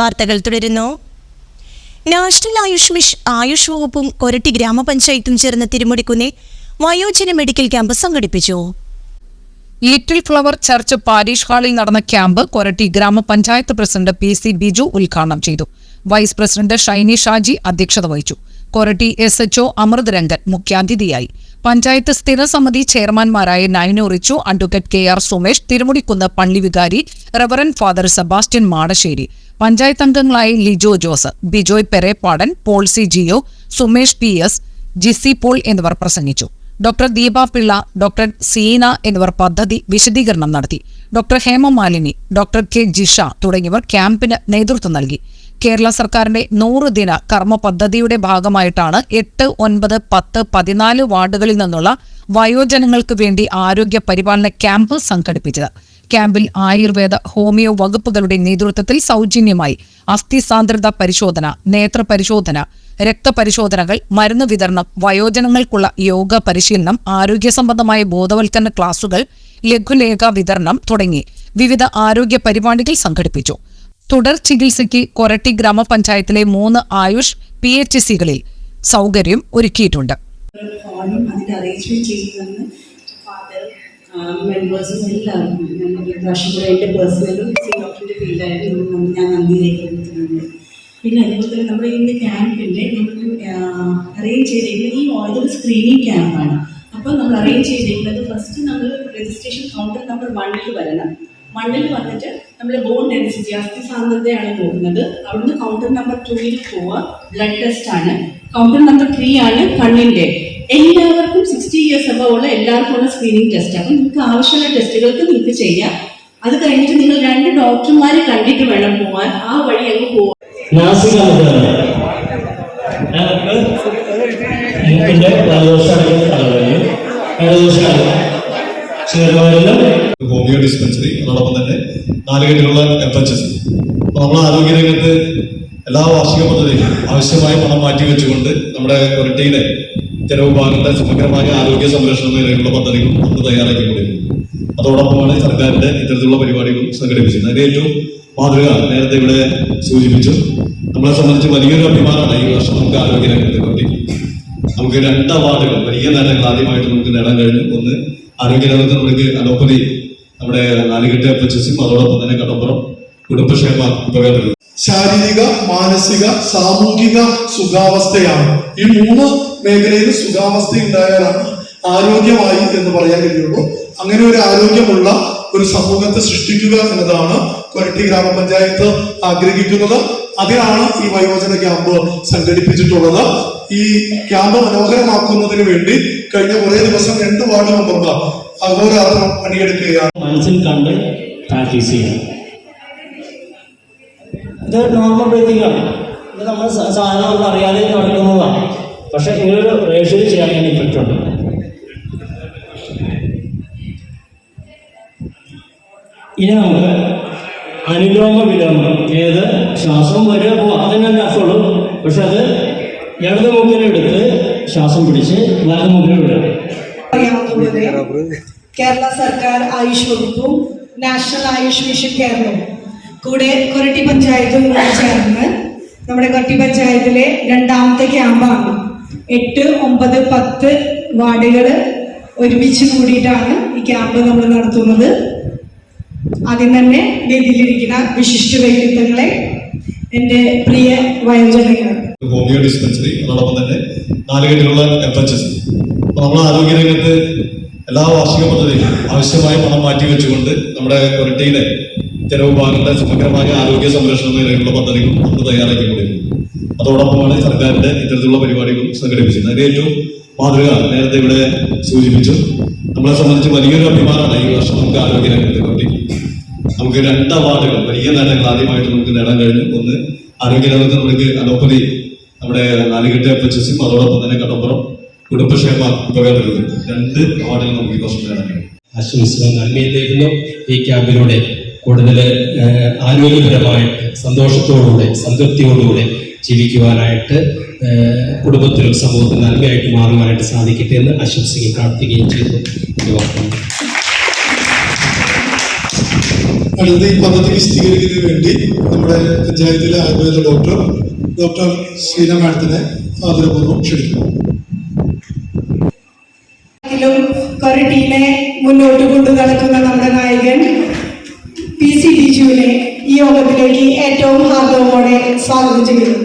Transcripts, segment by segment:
വാർത്തകൾ തുടരുന്നു. National Ayush mission Ayush വകുപ്പും കൊരട്ടി ഗ്രാമപഞ്ചായത്തും ചേർന്ന് തിരുമുടിക്കുന്നിൽ വയോജന മെഡിക്കൽ ക്യാമ്പ് സംഘടിപ്പിച്ചു. ലിറ്റിൽ ഫ്ലവർ ചർച്ച് പാരീഷ് ഹാളിൽ നടന്ന ക്യാമ്പ് കൊരട്ടി ഗ്രാമപഞ്ചായത്ത് പ്രസിഡന്റ് പി സി ബിജു ഉദ്ഘാടനം ചെയ്തു. വൈസ് പ്രസിഡന്റ് ഷൈനി ഷാജി അധ്യക്ഷത വഹിച്ചു. കൊരട്ടി എസ് എച്ച്ഒ അമൃത് രംഗൻ മുഖ്യാതിഥിയായി. പഞ്ചായത്ത് സ്ഥിരസമിതി ചെയർമാൻമാരായ Naino Richu advocate K R Sumesh Thirumudikkunnu പള്ളി വികാരി reverend father Sebastian Madassery panchayat അംഗങ്ങളായ Lijo Jose Bijoy Perepadan Polsy Jio Sumesh P S Jisi Paul എന്നിവർ പ്രസംഗിച്ചു. ഡോക്ടർ ദീപ പിള്ള ഡോക്ടർ സീന എന്നിവർ പദ്ധതി വിശദീകരണം നടത്തി. Doctor Hemamalini doctor K Jisha തുടങ്ങിയവർ ക്യാമ്പിന് നേതൃത്വം നൽകി. കേരള സർക്കാരിന്റെ നൂറ് ദിന കർമ്മ പദ്ധതിയുടെ ഭാഗമായിട്ടാണ് എട്ട് ഒൻപത് പത്ത് പതിനാല് വാർഡുകളിൽ നിന്നുള്ള വയോജനങ്ങൾക്ക് വേണ്ടി ആരോഗ്യ പരിപാലന ക്യാമ്പ് സംഘടിപ്പിച്ചത്. ക്യാമ്പിൽ ആയുർവേദ ഹോമിയോ വകുപ്പുകളുടെ നേതൃത്വത്തിൽ സൗജന്യമായി അസ്ഥി സാന്ദ്രത പരിശോധന നേത്ര പരിശോധന രക്തപരിശോധനകൾ മരുന്ന് വിതരണം വയോജനങ്ങൾക്കുള്ള യോഗ പരിശീലനം ആരോഗ്യ സംബന്ധമായ ബോധവൽക്കരണ ക്ലാസുകൾ ലഘുലേഖ വിതരണം തുടങ്ങി വിവിധ ആരോഗ്യ പരിപാടികൾ സംഘടിപ്പിച്ചു. തുടർ ചികിത്സയ്ക്ക് കൊരട്ടി ഗ്രാമപഞ്ചായത്തിലെ മൂന്ന് ആയുഷ് പി എച്ച് സികളിൽ സൗകര്യം ഒരുക്കിയിട്ടുണ്ട്. മെമ്പേഴ്സും ഞാൻ നന്ദി രേഖപ്പെടുത്തുന്നുണ്ട് പിന്നെ അതുപോലെ തന്നെ നമ്മുടെ ഈ ക്യാമ്പിന്റെ നമുക്ക് അറേഞ്ച് ചെയ്തിരിക്കുന്നത് ഈ ഇതൊരു സ്ക്രീനിങ് ക്യാമ്പാണ് അപ്പോൾ നമ്മൾ അറേഞ്ച് ചെയ്തിരിക്കുന്നത് ഫസ്റ്റ് നമ്മൾ രജിസ്ട്രേഷൻ കൗണ്ടർ നമ്പർ വണ്ണിൽ വരണം. മണ്ണിൽ വന്നിട്ട് നമ്മൾ ബോൺ ഡെൻസിറ്റി അസ്ഥി സാന്ദ്രതയാണ് നോക്കുന്നത്. അവിടുന്ന് കൗണ്ടർ നമ്പർ ടൂയിൽ പോവുക. ബ്ലഡ് ടെസ്റ്റ് ആണ്. കൗണ്ടർ നമ്പർ ത്രീ ആണ് കണ്ണിന്റെ എല്ലാവർക്കും സിക്സ്റ്റി ഇയേഴ്സ് അബവ് ഉള്ള എല്ലാവർക്കും ഉള്ള സ്ക്രീനിങ് ടെസ്റ്റ് അപ്പം നിങ്ങൾക്ക് ആവശ്യമുള്ള ടെസ്റ്റുകൾക്ക് നിങ്ങൾക്ക് ചെയ്യാം. അത് കഴിഞ്ഞിട്ട് നിങ്ങൾ രണ്ട് ഡോക്ടർമാരെ കണ്ടിട്ട് വേണം പോവാൻ. ആ വഴി അങ്ങ് പോവാം. നാസിക മുഖേന ഞങ്ങൾക്ക് മൂക്കിന്റെ വലദോഷമാണെങ്കിൽ തലവേദന. ചെറുമരുന്നും ഡിസ്പെൻസറി അതോടൊപ്പം തന്നെ നാലുകെട്ടിലുള്ള എഫ് എച്ച് എസ് അപ്പോൾ നമ്മൾ ആരോഗ്യരംഗത്ത് എല്ലാ വാർഷിക പദ്ധതിയും ആവശ്യമായ പണം മാറ്റി വെച്ചുകൊണ്ട് നമ്മുടെ കൊരട്ടിയിലെ ജനവിഭാഗങ്ങളുടെ സമഗ്രമായ ആരോഗ്യ സംരക്ഷണം നിലയിലുള്ള പദ്ധതികൾ നമ്മൾ തയ്യാറാക്കിക്കൊണ്ടിരിക്കുന്നു. അതോടൊപ്പമാണ് സർക്കാരിന്റെ ഇത്തരത്തിലുള്ള പരിപാടികളും സംഘടിപ്പിച്ചത് അതിന്റെ ഏറ്റവും മാതൃക നേരത്തെ ഇവിടെ സൂചിപ്പിച്ചു. നമ്മളെ സംബന്ധിച്ച് വലിയൊരു അഭിമാനമാണ് ഈ വർഷം നമുക്ക് ആരോഗ്യരംഗത്തെ പറ്റി. നമുക്ക് രണ്ട് അവാർഡുകൾ വലിയ നേട്ടങ്ങൾ ആദ്യമായിട്ട് നമുക്ക് നേടാൻ കഴിഞ്ഞു. ഒന്ന് ആരോഗ്യരംഗത്ത് നമുക്ക് അലോപ്പതി നമ്മുടെ നാലുകെട്ട് എസ് അതോടൊപ്പം തന്നെ കടപ്പുറം കുടുംബക്ഷേമ ഉപകരണം ശാരീരിക മാനസിക സാമൂഹിക സുഖാവസ്ഥയാണ്. ഈ മൂന്ന് മേഖലയിൽ സുഖാവസ്ഥ ഉണ്ടായാലാണ് ആരോഗ്യമായി എന്ന് പറയാൻ കഴിയുള്ളൂ. അങ്ങനെ ഒരു ആരോഗ്യമുള്ള ഒരു സമൂഹത്തെ സൃഷ്ടിക്കുക എന്നതാണ് കൊരട്ടി ഗ്രാമപഞ്ചായത്ത് ആഗ്രഹിക്കുന്നത്. അതിനാണ് ഈ വയോജന ക്യാമ്പ് സംഘടിപ്പിച്ചിട്ടുള്ളത്. ഈ ക്യാമ്പ് മനോഹരമാക്കുന്നതിന് വേണ്ടി കഴിഞ്ഞ കുറേ ദിവസം രണ്ട് വാർഡ് മെമ്പർമാർ അഹോരാത്രം പണിയെടുക്കുകയാണ്. മനസ്സിൽ കണ്ട് പ്രാക്ടീസ് ചെയ്യണം ഇത് നോർമൽ ബ്രീത്തിങ് ഇത് നമ്മൾ സാധാരണ നമ്മൾ അറിയാതെ നടക്കുന്നതാണ് പക്ഷെ ഇങ്ങനൊരു റേഷ്യോ ചെയ്യാൻ വേണ്ടി ഇഫക്റ്റ് ഉണ്ട് ഇനി നമുക്ക് അനുലോമ വിലോമം. ഏത്? ശ്വാസം വരെ പോവാം. അതിന് അർത്ഥമുള്ളൂ പക്ഷെ അത് ഇടത് മൂക്കിലെടുത്ത് ശ്വാസം പിടിച്ച് വലത് മൂക്കിലെടുക്കുക കേരള സർക്കാർ ആയുഷ് വകുപ്പും നാഷണൽ ആയുഷ് മിഷൻ കേരളവും. കൂടെ കൊരട്ടി പഞ്ചായത്തും കൂടെ ചേർന്ന് നമ്മുടെ കൊരട്ടി പഞ്ചായത്തിലെ രണ്ടാമത്തെ ക്യാമ്പാണ്. എട്ട് ഒമ്പത് പത്ത് വാർഡുകൾ ഒരുമിച്ച് കൂടിയിട്ടാണ് ഈ ക്യാമ്പ് നമ്മൾ നടത്തുന്നത്. ആദ്യം തന്നെ വേദിയിലിരിക്കുന്ന വിശിഷ്ട വ്യക്തിത്വങ്ങളെ എന്റെ പ്രിയ വയോജനങ്ങൾ ഹോമിയോ ഡിസ്പെൻസറി അതോടൊപ്പം തന്നെ നാലുകെട്ടിലുള്ള എഫ് എച്ച് എസ് നമ്മൾ ആരോഗ്യരംഗത്ത് എല്ലാ വാർഷിക പദ്ധതിയും ആവശ്യമായ പണം മാറ്റി വെച്ചുകൊണ്ട് നമ്മുടെ കൊരട്ടിയിലെ ജനവിഭാഗങ്ങളുടെ സമഗ്രമായ ആരോഗ്യ സംരക്ഷണം നിലയിലുള്ള പദ്ധതികൾ നമ്മൾ തയ്യാറാക്കിക്കൊണ്ടിരുന്നു അതോടൊപ്പമാണ് സർക്കാരിന്റെ ഇത്തരത്തിലുള്ള പരിപാടികളും സംഘടിപ്പിച്ചത്. അതിന്റെ ഏറ്റവും മാതൃക നേരത്തെ ഇവിടെ സൂചിപ്പിച്ചു. നമ്മളെ സംബന്ധിച്ച് വലിയൊരു അഭിമാനമാണ് ഈ വർഷം നമുക്ക് ആരോഗ്യരംഗത്തെ പറ്റി. നമുക്ക് രണ്ട് അവാർഡുകൾ വലിയ നേട്ടങ്ങൾ ആദ്യമായിട്ട് നമുക്ക് നേടാൻ കഴിഞ്ഞു. ഒന്ന് ആരോഗ്യരംഗത്ത് നമുക്ക് അലോപ്പതി നമ്മുടെ നാലുകെട്ട് എഫ് എച്ച് എസും അതോടൊപ്പം തന്നെ കടപ്പുറം കുടുംബക്ഷേമ ഉപകരണം രണ്ട് അവാർഡുകൾ നമുക്ക് ഈ വർഷം കഴിഞ്ഞു ആശംസകൾ നന്മയിലേക്കുന്നു ഈ ക്യാമ്പിലൂടെ കൂടുതൽ ആരോഗ്യപരമായി ആരോഗ്യപരമായിട്ട് സന്തോഷത്തോടുകൂടെ സംതൃപ്തിയോടുകൂടെ ജീവിക്കുവാനായിട്ട് കുടുംബത്തിലും സമൂഹത്തിലും നന്മയായിട്ട് മാറുവാനായിട്ട് സാധിക്കട്ടെ എന്ന് ആശംസിക്കുകയും പ്രാർത്ഥിക്കുകയും ചെയ്തു. അടുത്ത ഈ പദ്ധതി വിശദീകരിക്കുന്നതിന് വേണ്ടി നമ്മുടെ പഞ്ചായത്തിലെ ആയുർവേദ ഡോക്ടർ ഡോക്ടർ ശ്രീന മാഡത്തിനെ ആദരപൂർവം ക്ഷണിക്കുന്നു. ിലും ടീമിനെ മുന്നോട്ട് കൊണ്ടു നടക്കുന്ന നമ്മുടെ നായകൻ പി സി ബിജുവിനെ ഈ യോഗത്തിലേക്ക് ഏറ്റവും ഹാർദവോടെ സ്വാഗതം ചെയ്യുന്നു.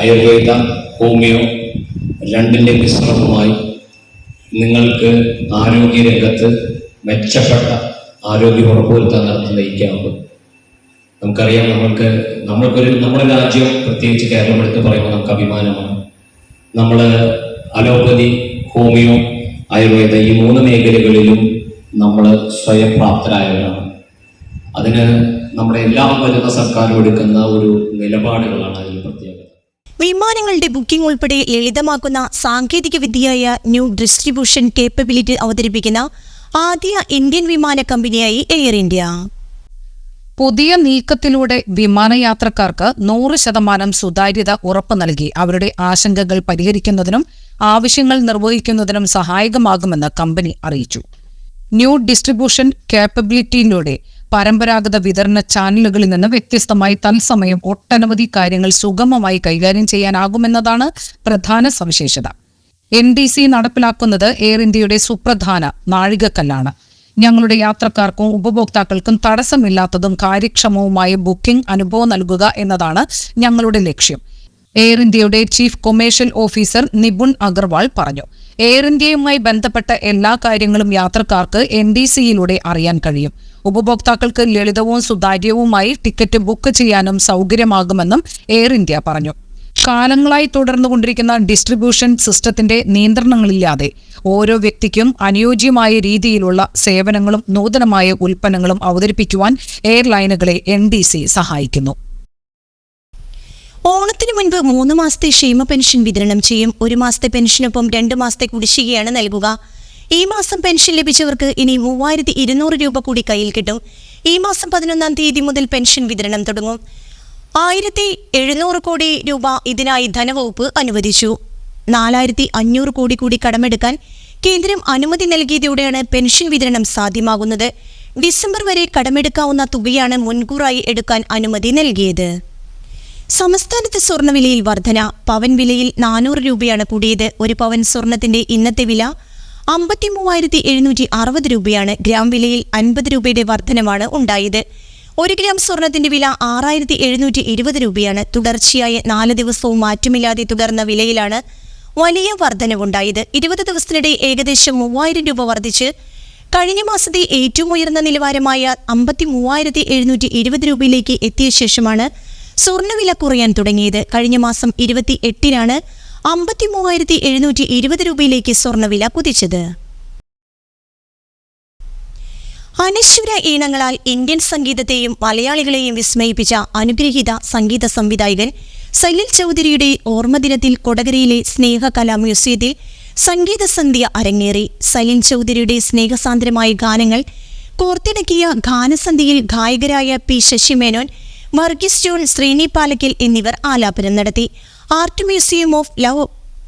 ആയുർവേദ ഹോമിയോ രണ്ടിന്റെ മിശ്രണവുമായി നിങ്ങൾക്ക് ആരോഗ്യരംഗത്ത് മെച്ചപ്പെട്ട ആരോഗ്യം ഉറപ്പുവരുത്താൻ നടത്തുന്ന ഈ ക്യാമ്പ്. നമുക്കറിയാം നമ്മൾക്ക് നമ്മൾക്കൊരു നമ്മുടെ രാജ്യം പ്രത്യേകിച്ച് കേരളം എടുത്ത് പറയുമ്പോൾ നമുക്ക് അഭിമാനമാണ്. നമ്മൾ അലോപ്പതി ഹോമിയോ ആയുർവേദ ഈ മൂന്ന് മേഖലകളിലും നമ്മൾ സ്വയം പ്രാപ്തരായവരാണ് അതിന് നമ്മുടെ എല്ലാ വരുന്ന സർക്കാരും എടുക്കുന്ന ഒരു നിലപാടുകളാണ് അതിൽ പ്രത്യേകത. വിമാനങ്ങളുടെ ബുക്കിംഗ് ഉൾപ്പെടെ ലളിതമാക്കുന്ന സാങ്കേതിക വിദ്യയായ ന്യൂ ഡിസ്ട്രിബ്യൂഷൻ കേപ്പബിലിറ്റി അവതരിപ്പിക്കുന്ന ആദ്യ ഇന്ത്യൻ വിമാന കമ്പനിയായി എയർ ഇന്ത്യ. പുതിയ നീക്കത്തിലൂടെ വിമാനയാത്രക്കാർക്ക് നൂറ് ശതമാനം സുതാര്യത ഉറപ്പു നൽകി. അവരുടെ ആശങ്കകൾ പരിഹരിക്കുന്നതിനും ആവശ്യങ്ങൾ നിർവഹിക്കുന്നതിനും സഹായകമാകുമെന്ന് കമ്പനി അറിയിച്ചു. ന്യൂ ഡിസ്ട്രിബ്യൂഷൻ കാപ്പബിലിറ്റിയിലൂടെ പരമ്പരാഗത വിതരണ ചാനലുകളിൽ നിന്ന് വ്യത്യസ്തമായി തത്സമയം ഒട്ടനവധി കാര്യങ്ങൾ സുഗമമായി കൈകാര്യം ചെയ്യാനാകുമെന്നതാണ് പ്രധാന സവിശേഷത. എൻ ഡി സി നടപ്പിലാക്കുന്നത് എയർ ഇന്ത്യയുടെ സുപ്രധാന നാഴികക്കല്ലാണ്. ഞങ്ങളുടെ യാത്രക്കാർക്കും ഉപഭോക്താക്കൾക്കും തടസ്സമില്ലാത്തതും കാര്യക്ഷമവുമായ ബുക്കിംഗ് അനുഭവം നൽകുക എന്നതാണ് ഞങ്ങളുടെ ലക്ഷ്യം. എയർ ഇന്ത്യയുടെ chief commercial officer Nipun Agarwal പറഞ്ഞു. എയർ ഇന്ത്യയുമായി ബന്ധപ്പെട്ട എല്ലാ കാര്യങ്ങളും യാത്രക്കാർക്ക് എൻ ഡി സിയിലൂടെ അറിയാൻ കഴിയും. ഉപഭോക്താക്കൾക്ക് ലളിതവും സുതാര്യവുമായി ടിക്കറ്റ് ബുക്ക് ചെയ്യാനും സൗകര്യമാകുമെന്നും എയർ ഇന്ത്യ പറഞ്ഞു. കാലങ്ങളായി തുടർന്നുകൊണ്ടിരിക്കുന്ന ഡിസ്ട്രിബ്യൂഷൻ സിസ്റ്റത്തിന്റെ നിയന്ത്രണങ്ങളില്ലാതെ ഓരോ വ്യക്തിക്കും അനുയോജ്യമായ രീതിയിലുള്ള സേവനങ്ങളും നൂതനമായ ഉൽപ്പന്നങ്ങളും അവതരിപ്പിക്കുവാൻ എയർലൈനുകളെ എൻ ഡി സി സഹായിക്കുന്നു. ഓണത്തിന് മുൻപ് മൂന്ന് മാസത്തെ ക്ഷേമ പെൻഷൻ വിതരണം ചെയ്യും. ഒരു മാസത്തെ പെൻഷനൊപ്പം രണ്ട് മാസത്തെ കുടിശ്ശികയാണ് നൽകുക. ഈ മാസം പെൻഷൻ ലഭിച്ചവർക്ക് ഇനി മൂവായിരത്തി ഇരുന്നൂറ് രൂപ കൂടി കയ്യിൽ കിട്ടും. ഈ മാസം പതിനൊന്നാം തീയതി മുതൽ പെൻഷൻ വിതരണം തുടങ്ങും. ആയിരത്തി എഴുന്നൂറ് കോടി രൂപ ഇതിനായി ധനവകുപ്പ് അനുവദിച്ചു. നാലായിരത്തി അഞ്ഞൂറ് കോടി കൂടി കടമെടുക്കാൻ കേന്ദ്രം അനുമതി നൽകിയതോടെയാണ് പെൻഷൻ വിതരണം സാധ്യമാകുന്നത്. ഡിസംബർ വരെ കടമെടുക്കാവുന്ന തുകയാണ് മുൻകൂറായി എടുക്കാൻ അനുമതി നൽകിയത്. സംസ്ഥാനത്ത് സ്വർണവിലയിൽ വർധന. പവൻ വിലയിൽ നാനൂറ് രൂപയാണ് കൂടിയത്. ഒരു പവൻ സ്വർണത്തിന്റെ ഇന്നത്തെ വില അമ്പത്തി മൂവായിരത്തി എഴുന്നൂറ്റി അറുപത് രൂപയാണ്. ഗ്രാം വിലയിൽ അൻപത് രൂപയുടെ വർധനമാണ് ഉണ്ടായത്. ഒരു ഗ്രാം സ്വർണത്തിന്റെ വില ആറായിരത്തി എഴുന്നൂറ്റി ഇരുപത് രൂപയാണ്. തുടർച്ചയായ നാല് ദിവസവും മാറ്റമില്ലാതെ തുടർന്ന വിലയിലാണ് വലിയ വർധനവുണ്ടായത്. ഇരുപത് ദിവസത്തിനിടെ ഏകദേശം മൂവായിരം രൂപ വർദ്ധിച്ച് കഴിഞ്ഞ മാസത്തെ ഏറ്റവും ഉയർന്ന നിലവാരമായ അമ്പത്തി മൂവായിരത്തി എഴുന്നൂറ്റി ഇരുപത് രൂപയിലേക്ക് എത്തിയ ശേഷമാണ് സ്വർണവില കുറയാൻ തുടങ്ങിയത്. കഴിഞ്ഞ മാസം ഇരുപത്തി എട്ടിനാണ് അമ്പത്തി മൂവായിരത്തി എഴുന്നൂറ്റി ഇരുപത് രൂപയിലേക്ക് സ്വർണവില കുതിച്ചത്. അനശ്വര ഈണങ്ങളാൽ ഇന്ത്യൻ സംഗീതത്തെയും മലയാളികളെയും വിസ്മയിപ്പിച്ച അനുഗ്രഹീത സംഗീത സംവിധായകൻ സലിൽ ചൗധരിയുടെ ഓർമ്മദിനത്തിൽ കൊടകരയിലെ സ്നേഹകലാ മ്യൂസിയത്തിൽ സംഗീത സന്ധ്യ അരങ്ങേറി. സലിൽ ചൗധരിയുടെ സ്നേഹസാന്ദ്രമായ ഗാനങ്ങൾ കോർത്തിണക്കിയ ഗാനസന്ധ്യയിൽ ഗായകരായ പി ശശിമേനോൻ വർഗീസ് ജോൺ ശ്രീനി പാലക്കൽ എന്നിവർ ആലാപനം നടത്തി. Art museum of love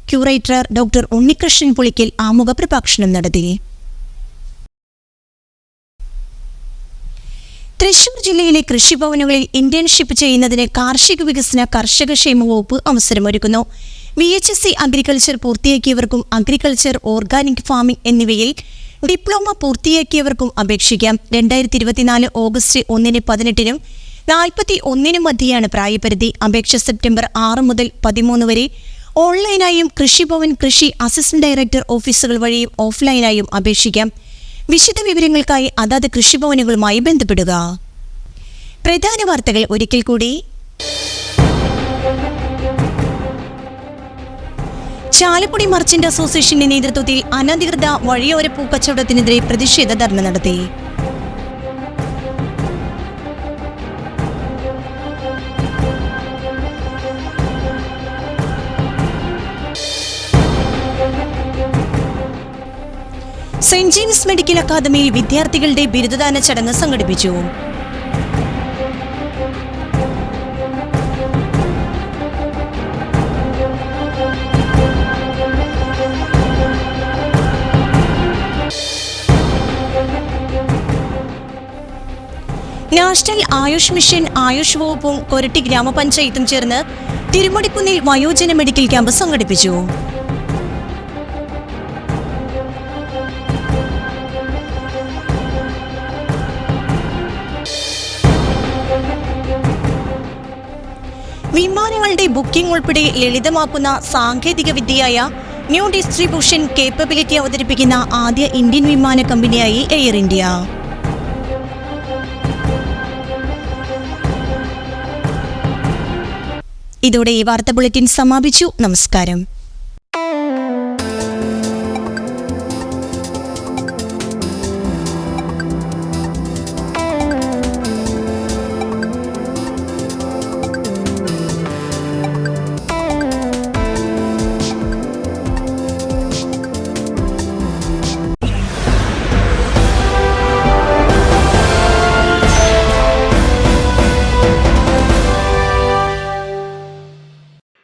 curator doctor Unnikrishnan Pulikkal ആമുഖ പ്രഭാഷണം നടത്തി. തൃശൂർ ജില്ലയിലെ കൃഷിഭവനുകളിൽ ഇന്റേൺഷിപ്പ് ചെയ്യുന്നതിന് കാർഷിക വികസന കർഷക ക്ഷേമ വകുപ്പ് അവസരമൊരുക്കുന്നു. V H S C agriculture പൂർത്തിയാക്കിയവർക്കും agriculture organic farming എന്നിവയിൽ ഡിപ്ലോമ പൂർത്തിയാക്കിയവർക്കും അപേക്ഷിക്കാം. രണ്ടായിരത്തി ഇരുപത്തിനാല് ഓഗസ്റ്റ് ഒന്നിന് പതിനെട്ടിനും നാൽപ്പത്തി ഒന്നിനും മധ്യയാണ് പ്രായപരിധി. അപേക്ഷ സെപ്റ്റംബർ ആറ് മുതൽ പതിമൂന്ന് വരെ ഓൺലൈനായും കൃഷിഭവൻ കൃഷി അസിസ്റ്റന്റ് ഡയറക്ടർ ഓഫീസുകൾ വഴിയും ഓഫ്ലൈനായും അപേക്ഷിക്കാം. വിശദ വിവരങ്ങൾക്കായി അതാത് കൃഷിഭവനുകളുമായി ബന്ധപ്പെടുക. പ്രധാന വാർത്തകൾ ഒരിക്കൽ കൂടി. ചാലക്കുടി മർച്ചന്റ് അസോസിയേഷന്റെ നേതൃത്വത്തിൽ അനധികൃത വഴിയോര പൂക്കച്ചവടത്തിനെതിരെ പ്രതിഷേധ ധർണ നടത്തി. കിംസ് മെഡിക്കൽ അക്കാദമിയിൽ വിദ്യാർത്ഥികളുടെ ബിരുദദാന ചടങ്ങ് സംഘടിപ്പിച്ചു. നാഷണൽ ആയുഷ് മിഷൻ ആയുഷ് വകുപ്പും കൊരട്ടി ഗ്രാമപഞ്ചായത്തും ചേർന്ന് തിരുമടിക്കുന്നിൽ വയോജന മെഡിക്കൽ ക്യാമ്പ് സംഘടിപ്പിച്ചു. ബുക്കിംഗ് ഉൾപ്പെടെ ലളിതമാക്കുന്ന സാങ്കേതിക വിദ്യയായ ന്യൂ ഡിസ്ട്രിബ്യൂഷൻ കേപ്പബിലിറ്റി അവതരിപ്പിക്കുന്ന ആദ്യ ഇന്ത്യൻ വിമാന കമ്പനിയായി എയർ ഇന്ത്യ ഇതോടെ ഈ വാർത്ത ബുള്ളറ്റിൻ സമാപിച്ചു. നമസ്കാരം.